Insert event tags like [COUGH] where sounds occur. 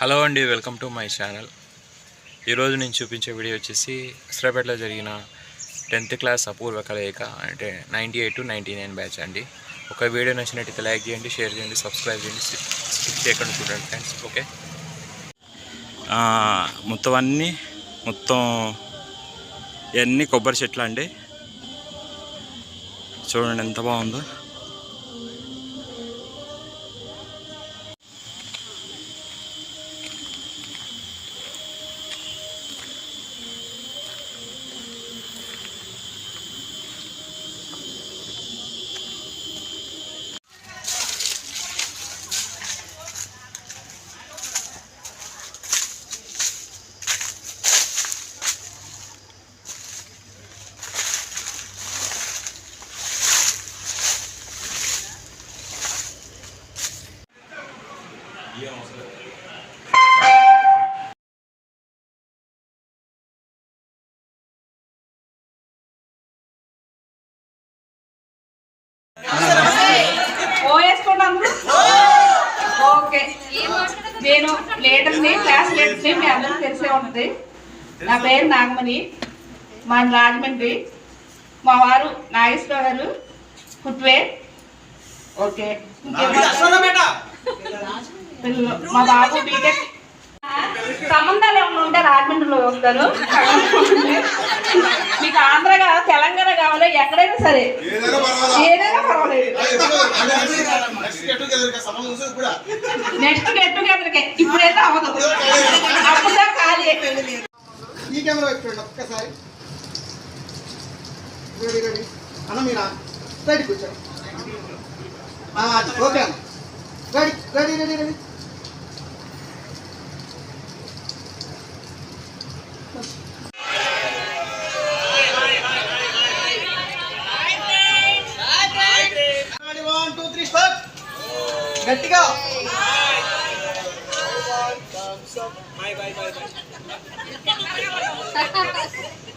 Hello అండి welcome to my channel. ఈరోజు నేను చూపించే వీడియో వచ్చేసి హస్రాపేటలో జరిగిన టెన్త్ క్లాస్ అపూర్వ కలయిక అంటే ninety eight to ninety nine batch అండి. ఒక వీడియో నచ్చినట్టయితే లైక్ చేయండి షేర్ చేయండి సబ్స్క్రైబ్ చేయండి స్కిప్ చేయకుండా చూడండి ఫ్రెండ్స్ ఓకే? మొత్తం అన్నీ మొత్తం ఇవన్నీ కొబ్బరి చెట్లు అండి చూడండి ఎంత బాగుందో. ఓ వేసుకున్నాను ఓకే. నేను లీడర్ని క్లాస్ లీడర్ని మీ అందరికీ తెలిసే ఉంటుంది నా పేరు నాగమణి మా రాజమండ్రి మా వారు నాగేశ్వర గారు ఫుట్వేర్ ఓకే మా బాబు బీటెక్ సంబంధాలు ఏమైనా ఉంటే రాజమండ్రిలో వస్తారు మీకు ఆంధ్ర కావాలి తెలంగాణ కావాలి ఎక్కడైనా సరే ఏదైనా పర్వాలా? ఏదైనా పర్వాలేదు నెక్స్ట్ గెట్ టుగెదర్కే ఇప్పుడైతే అవ్వదు అప్పుడే ఖాళీ ఈ కెమెరా పెట్టుకోండి ఒక్కసారి రెడీ రెడీ అన్న మీరా రెడీ కూర్చో ఆ, అది, ఓకే అన్న రెడీ రెడీ రెడీ రెడీ గట్టిగా. [LAUGHS]